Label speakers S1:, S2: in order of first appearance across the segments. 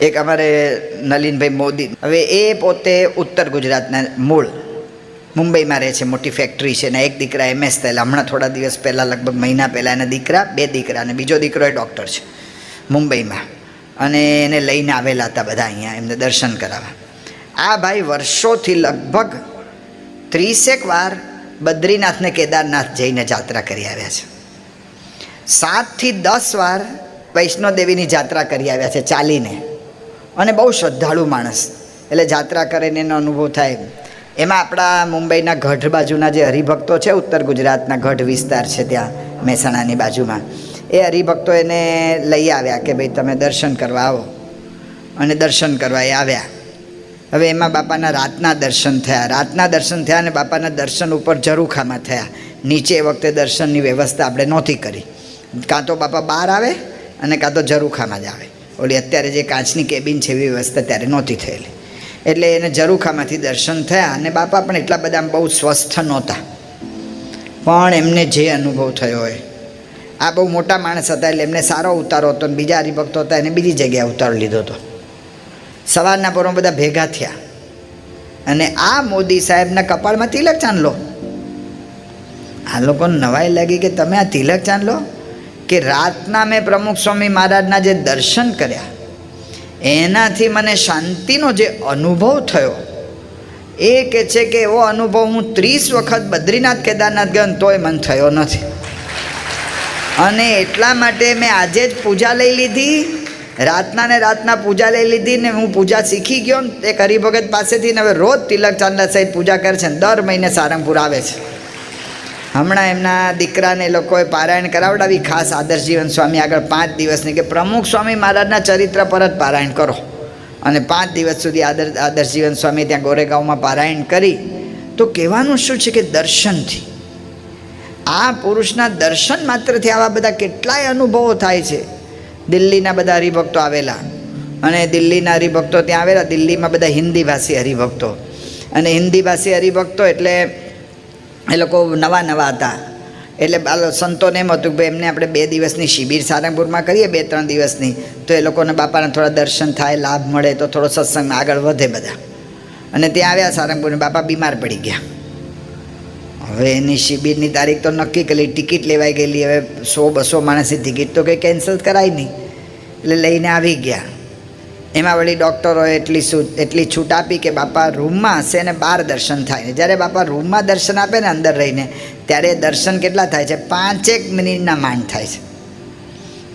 S1: એક અમારે નલિનભાઈ મોદી. હવે એ પોતે ઉત્તર ગુજરાતના મૂળ. મુંબઈમાં રહે છે, મોટી ફેક્ટરી છે ને એક દીકરા એમએસ થયેલા. હમણાં થોડા દિવસ પહેલાં, લગભગ મહિના પહેલાં એના દીકરા, બે દીકરા અને બીજો દીકરો એ ડૉક્ટર છે, મુંબઈમાં. અને એને લઈને આવેલા હતા બધા અહીંયા, એમને દર્શન કરાવવા. આ ભાઈ વર્ષોથી લગભગ ત્રીસેક વાર બદ્રીનાથ ને કેદારનાથ જઈને જાત્રા કરી આવ્યા છે. સાતથી દસ વાર વૈષ્ણોદેવીની જાત્રા કરી આવ્યા છે, ચાલીને. અને બહુ શ્રદ્ધાળુ માણસ. એટલે જાત્રા કરીને એનો અનુભવ થાય. એમાં આપણા મુંબઈના ગઢ બાજુના જે હરિભક્તો છે, ઉત્તર ગુજરાતના ગઢ વિસ્તાર છે ત્યાં, મહેસાણાની બાજુમાં. એ હરિભક્તો એને લઈ આવ્યા કે ભાઈ તમે દર્શન કરવા આવો. અને દર્શન કરવા એ આવ્યા. હવે એમાં બાપાના રાતના દર્શન થયા. રાતના દર્શન થયા અને બાપાના દર્શન ઉપર ઝરૂખામાં થયા. નીચે એ વખતે દર્શનની વ્યવસ્થા આપણે નહોતી કરી. કાં તો બાપા બહાર આવે અને કાં તો ઝરૂખામાં જ આવે. ઓલી અત્યારે જે કાચની કેબિન છે એવી વ્યવસ્થા ત્યારે નહોતી થયેલી. એટલે એને ઝરૂખામાંથી દર્શન થયા અને બાપા પણ એટલા બધા બહુ સ્વસ્થ નહોતા. પણ એમને જે અનુભવ થયો હોય, આ બહુ મોટા માણસ હતા એટલે એમને સારો ઉતારો હતો અને બીજા હરિભક્તો હતા એને બીજી જગ્યાએ ઉતારો લીધો હતો. સવારના પોરમાં બધા ભેગા થયા. અને આ મોદી સાહેબના કપાળમાં તિલક ચાંદલો. આ લોકોને નવાઈ લાગી કે તમે આ તિલક ચાંદલો? કે રાતના મેં પ્રમુખ સ્વામી મહારાજના જે દર્શન કર્યા, એનાથી મને શાંતિનો જે અનુભવ થયો, એ કે છે કે એવો અનુભવ હું ત્રીસ વખત બદ્રીનાથ કેદારનાથ ગયો તોય મને થયો નથી. અને એટલા માટે મેં આજે જ પૂજા લઈ લીધી, રાતના ને રાતના પૂજા લઈ લીધી ને હું પૂજા શીખી ગયો ને તે હરિભગત પાસેથી ને હવે રોજ તિલક ચાંદલા સહિત પૂજા કરે છે દર મહિને સારંગપુર આવે છે. હમણાં એમના દીકરાને લોકોએ પારાયણ કરાવડાવી. ખાસ આદર્શ જીવન સ્વામી આગળ પાંચ દિવસની કે પ્રમુખ સ્વામી મહારાજના ચરિત્ર પર જ પારાયણ કરો. અને પાંચ દિવસ સુધી આદર, આદર્શ જીવન સ્વામી ત્યાં ગોરેગાંવમાં પારાયણ કરી. તો કહેવાનું શું છે કે દર્શનથી? આ પુરુષના દર્શન માત્રથી આવા બધા કેટલાય અનુભવો થાય છે. દિલ્હીના બધા હરિભક્તો આવેલા. અને દિલ્હીના હરિભક્તો ત્યાં આવેલા. દિલ્હીમાં બધા હિન્દીભાષી હરિભક્તો. અને હિન્દીભાષી હરિભક્તો એટલે એ લોકો નવા નવા હતા. એટલે બાલો સંતોને એમ હતું કે એમને આપણે બે દિવસની શિબિર સારંગપુરમાં કરીએ, બે ત્રણ દિવસની. તો એ લોકોને બાપાના થોડા દર્શન થાય, લાભ મળે, તો થોડો સત્સંગ આગળ વધે બધા. અને ત્યાં આવ્યા સારંગપુરને બાપા બીમાર પડી ગયા. હવે એની શિબિરની તારીખ તો નક્કી કરી ટિકિટ લેવાઈ ગયેલી. હવે સો બસો માણસની ટિકિટ તો કંઈ કેન્સલ કરાય નહીં. એટલે લઈને આવી ગયા. એમાં વળી ડૉક્ટરોએ એટલી એટલી છૂટ આપી કે બાપા રૂમમાં હશે ને બહાર દર્શન થાય ને જ્યારે બાપા રૂમમાં દર્શન આપે ને અંદર રહીને, ત્યારે દર્શન કેટલા થાય છે? પાંચેક મિનિટના માંડ થાય છે.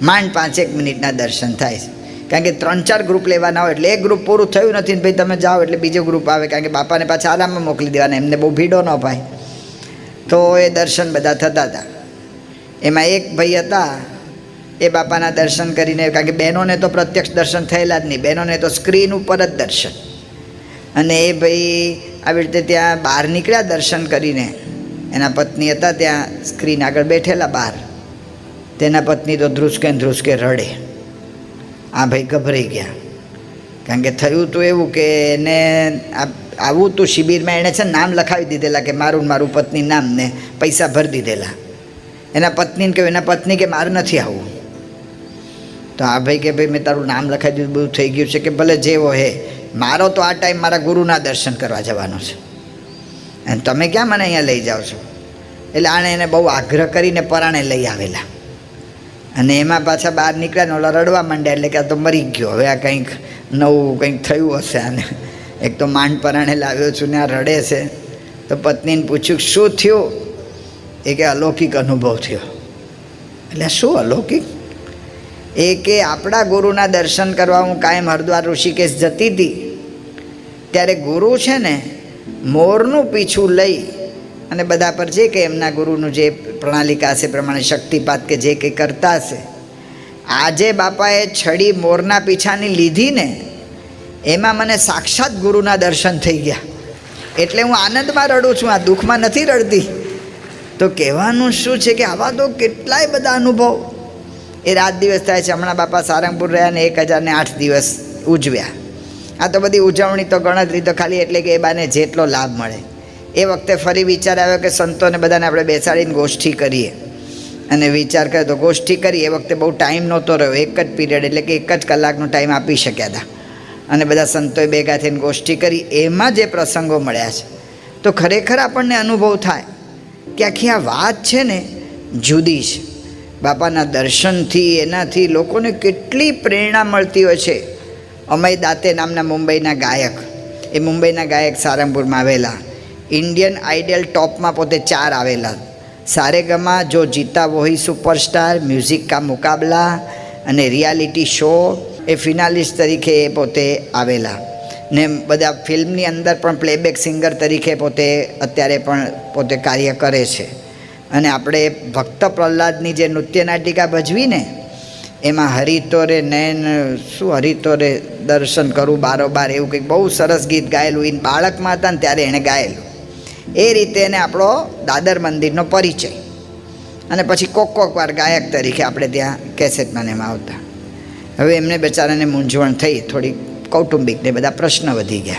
S1: માંડ પાંચેક મિનિટના દર્શન થાય છે. કારણ કે ત્રણ ચાર ગ્રુપ લેવાના હોય એટલે એક ગ્રુપ પૂરું થયું નથી ને ભાઈ તમે જાઓ એટલે બીજો ગ્રુપ આવે. કારણ કે બાપાને પાછા આરામમાં મોકલી દેવાના, એમને બહુ ભીડો ન ભાઈ તો એ દર્શન બધા થતા હતા. એમાં એક ભાઈ હતા એ બાપાના દર્શન કરીને કારણ કે બહેનોને તો પ્રત્યક્ષ દર્શન થયેલા જ નહીં. બહેનોને તો સ્ક્રીન ઉપર જ દર્શન. અને એ ભાઈ આવી રીતે ત્યાં બહાર નીકળ્યા દર્શન કરીને. એના પત્ની હતા ત્યાં સ્ક્રીન આગળ બેઠેલા બહાર. તેના પત્ની તો ધ્રુસકે ધ્રુસકે રડે. આ ભાઈ ગભરાઈ ગયા. કારણ કે થયું તો એવું કે એને આવું તું શિબિરમાં એણે છે નામ લખાવી દીધેલા કે મારું મારું પત્ની નામને પૈસા ભરી દીધેલા. એના પત્નીને કહ્યું, એના પત્ની કે મારું નથી આવવું તો આ ભાઈ કે ભાઈ મેં તારું નામ લખાવી દીધું, બધું થઈ ગયું છે કે ભલે જેવો હે, મારો તો આ ટાઈમ મારા ગુરુના દર્શન કરવા જવાનો છે. અને તમે ક્યાં મને અહીંયા લઈ જાઓ છો? એટલે આણે એને બહુ આગ્રહ કરીને પરાણે લઈ આવેલા. અને એમાં પાછા બહાર નીકળ્યા ઓલા રડવા માંડ્યા એટલે કે આ તો મરી ગયો, હવે આ કંઈક નવું કંઈક થયું હશે આને. એક તો માંડ પરાણે લાવ્યો છું ને આ રડે છે. તો પત્નીને પૂછ્યું શું થયું? એ કે અલૌકિક અનુભવ થયો. એટલે શું અલૌકિક? એ કે આપણા ગુરુના દર્શન કરવા હું કાયમ હરદ્વાર ઋષિકેશ જતી હતી. ત્યારે ગુરુ છે ને મોરનું પીછું લઈ અને બધા પર જે કે એમના ગુરુનું જે પ્રણાલિકા હશે પ્રમાણે શક્તિપાત કે જે કંઈ કરતા હશે. આજે બાપાએ છડી મોરના પીછાની લીધી ને, એમાં મને સાક્ષાત ગુરુના દર્શન થઈ ગયા. એટલે હું આનંદમાં રડું છું, આ દુઃખમાં નથી રડતી. તો કહેવાનું શું છે કે આવા તો કેટલાય બધા અનુભવ એ રાત દિવસ થાય છે. હમણાં બાપા સારંગપુર રહ્યા ને એક હજારને આઠ દિવસ ઉજવ્યા. આ તો બધી ઉજવણી તો ગણતરી તો ખાલી એટલે કે એ બાને જેટલો લાભ મળે. એ વખતે ફરી વિચાર આવ્યો કે સંતોને બધાને આપણે બેસાડીને ગોષ્ઠી કરીએ. અને વિચાર કરે તો ગોષ્ઠી કરી. એ વખતે બહુ ટાઈમ નહોતો રહ્યો. એક જ પીરિયડ એટલે કે એક જ કલાકનો ટાઈમ આપી શક્યા હતા. અને બધા સંતોએ ભેગા થઈને ગોષ્ઠી કરી. એમાં જે પ્રસંગો મળ્યા છે, તો ખરેખર આપણને અનુભવ થાય કે આખી આ વાત છે ને જુદી છે. બાપાના દર્શનથી એનાથી લોકોને કેટલી પ્રેરણા મળતી હોય છે. અમય દાતે નામના મુંબઈના ગાયક, એ મુંબઈના ગાયક સારંગપુરમાં આવેલા. ઇન્ડિયન આઇડલ ટોપમાં પોતે ચાર આવેલા. સારેગમા, જો જીતા વોહી સુપરસ્ટાર, મ્યુઝિક કા મુકાબલા અને રિયાલિટી શો, એ ફિનાલિસ્ટ તરીકે એ પોતે આવેલા. ને બધા ફિલ્મની અંદર પણ પ્લેબેક સિંગર તરીકે પોતે અત્યારે પણ પોતે કાર્ય કરે છે. અને આપણે ભક્ત પ્રહલાદની જે નૃત્ય નાટિકા ભજવી ને, એમાં હરિતોરે નયન, શું હરિતોરે દર્શન કરું બારોબાર એવું કંઈક બહુ સરસ ગીત ગાયેલું એ બાળકમાં હતા ને ત્યારે એણે ગાયેલું. એ રીતે એને આપણો દાદર મંદિરનો પરિચય. અને પછી કોક કોક વાર ગાયક તરીકે આપણે ત્યાં કેસેટમાં એમાં આવતા. હવે એમને બેચારાને મૂંઝવણ થઈ થોડી કૌટુંબિક ને બધા પ્રશ્ન વધી ગયા.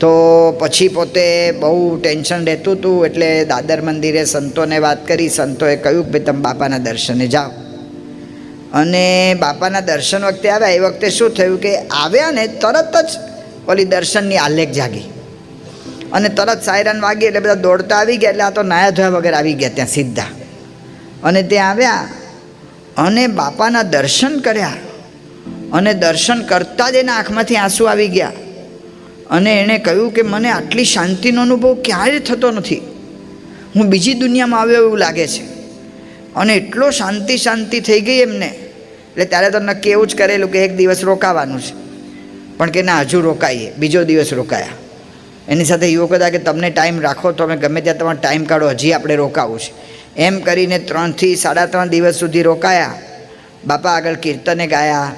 S1: તો પછી પોતે બહુ ટેન્શન રહેતું હતું એટલે દાદર મંદિરે સંતોને વાત કરી. સંતોએ કહ્યું કે તમે બાપાના દર્શને જાઓ. અને બાપાના દર્શન વખતે આવ્યા. એ વખતે શું થયું કે આવ્યા ને તરત જ ઓલી દર્શનની આલેખ જાગી. અને તરત સાયરન વાગી એટલે બધા દોડતા આવી ગયા એટલે આ તો નાયા ધોયા વગર આવી ગયા ત્યાં સીધા. અને ત્યાં આવ્યા અને બાપાના દર્શન કર્યા. અને દર્શન કરતાં જ એના આંખમાંથી આંસુ આવી ગયા. અને એણે કહ્યું કે મને આટલી શાંતિનો અનુભવ ક્યારેય થતો નથી. હું બીજી દુનિયામાં આવ્યો એવું લાગે છે. અને એટલો શાંતિ શાંતિ થઈ ગઈ એમને. એટલે ત્યારે તો નક્કી એવું જ કરેલું કે એક દિવસ રોકાવાનું છે. પણ કે ના, હજુ રોકાઈએ. બીજો દિવસ રોકાયા. એની સાથે યુવકો હતા કે તમને ટાઈમ રાખો તો અમે ગમે ત્યાં તમારો ટાઈમ કાઢો, હજી આપણે રોકાવું છે. એમ કરીને ત્રણથી સાડા ત્રણ દિવસ સુધી રોકાયા. બાપા આગળ કીર્તને ગાયા.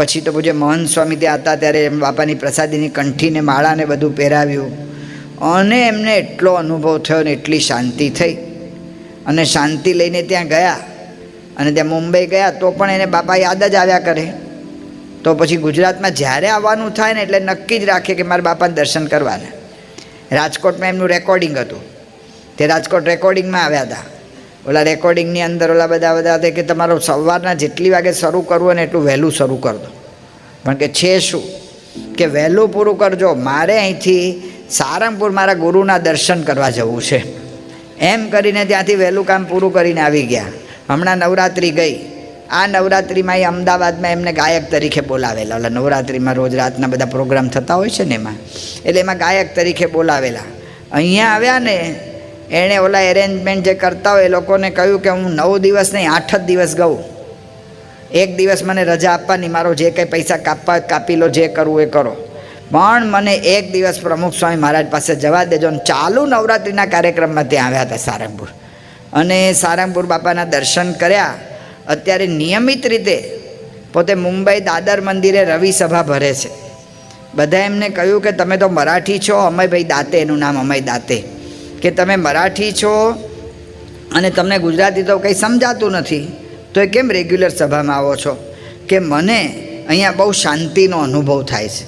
S1: પછી તો પૂજ્ય મોહન સ્વામી ત્યાં હતા ત્યારે એમ બાપાની પ્રસાદીની કંઠીને માળાને બધું પહેરાવ્યું. અને એમને એટલો અનુભવ થયો ને એટલી શાંતિ થઈ. અને શાંતિ લઈને ત્યાં ગયા. અને ત્યાં મુંબઈ ગયા તો પણ એને બાપા યાદ જ આવ્યા કરે. તો પછી ગુજરાતમાં જ્યારે આવવાનું થાય ને એટલે નક્કી જ રાખે કે મારા બાપાને દર્શન કરવાના. રાજકોટમાં એમનું રેકોર્ડિંગ હતું. તે રાજકોટ રેકોર્ડિંગમાં આવ્યા હતા. ઓલા રેકોર્ડિંગની અંદર ઓલા બધા બધા હતા કે તમારો સવારના જેટલી વાગે શરૂ કરવું ને એટલું વહેલું શરૂ કર દો. પણ કે છે શું? કે વહેલું પૂરું કરજો. મારે અહીંથી સારંગપુર મારા ગુરુના દર્શન કરવા જવું છે. એમ કરીને ત્યાંથી વહેલું કામ પૂરું કરીને આવી ગયા. હમણાં નવરાત્રિ ગઈ. આ નવરાત્રિમાં એ અમદાવાદમાં એમને ગાયક તરીકે બોલાવેલા. ઓલા નવરાત્રિમાં રોજ રાતના બધા પ્રોગ્રામ થતા હોય છે ને એમાં. એટલે એમાં ગાયક તરીકે બોલાવેલા. અહીંયા આવ્યા ને એણે ઓલા એરેન્જમેન્ટ જે કરતા હોય એ લોકોને કહ્યું કે હું નવ દિવસ નહીં, આઠ જ દિવસ ગઉં. એક દિવસ મને રજા આપવાની, મારો જે કંઈ પૈસા કાપવા, કાપી લો, જે કરવું એ કરો. પણ મને એક દિવસ પ્રમુખ સ્વામી મહારાજ પાસે જવા દેજો અને ચાલુ નવરાત્રિના કાર્યક્રમમાં ત્યાં આવ્યા હતા સારંગપુર. અને સારંગપુર બાપાના દર્શન કર્યા. અત્યારે નિયમિત રીતે પોતે મુંબઈ દાદર મંદિરે રવિ સભા ભરે છે. બધા એમને કહ્યું કે તમે તો મરાઠી છો, અમયભાઈ દાતે, એનું નામ અમય દાતે. કે તમે મરાઠી છો અને તમને ગુજરાતી તો કંઈ સમજાતું નથી, તો એ કેમ રેગ્યુલર સભામાં આવો છો? કે મને અહીંયા બહુ શાંતિનો અનુભવ થાય છે.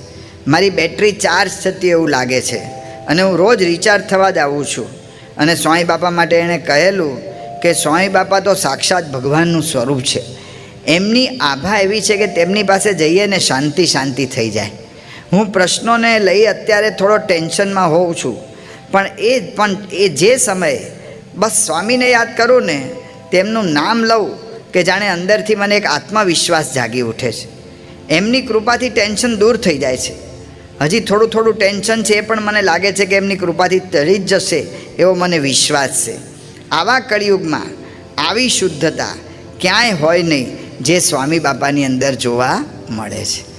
S1: મારી બેટરી ચાર્જ થતી એવું લાગે છે અને હું રોજ રિચાર્જ થવા જ આવું છું. અને સ્વામી બાપા માટે એણે કહેલું કે સ્વામી બાપા તો સાક્ષાત ભગવાનનું સ્વરૂપ છે. એમની આભા એવી છે કે તેમની પાસે જઈએ ને શાંતિ શાંતિ થઈ જાય. હું પ્રશ્નોને લઈ અત્યારે થોડો ટેન્શનમાં હોઉં છું. પણ એ પણ એ જે સમયે બસ સ્વામીને યાદ કરું ને, તેમનું નામ લઉં કે જાણે અંદરથી મને એક આત્મવિશ્વાસ જાગી ઉઠે છે. એમની કૃપાથી ટેન્શન દૂર થઈ જાય છે. હજી થોડું થોડું ટેન્શન છે એ પણ મને લાગે છે કે એમની કૃપાથી તરી જ જશે એવો મને વિશ્વાસ છે. આવા કળિયુગમાં આવી શુદ્ધતા ક્યાંય હોય નહીં જે સ્વામી બાપાની અંદર જોવા મળે છે.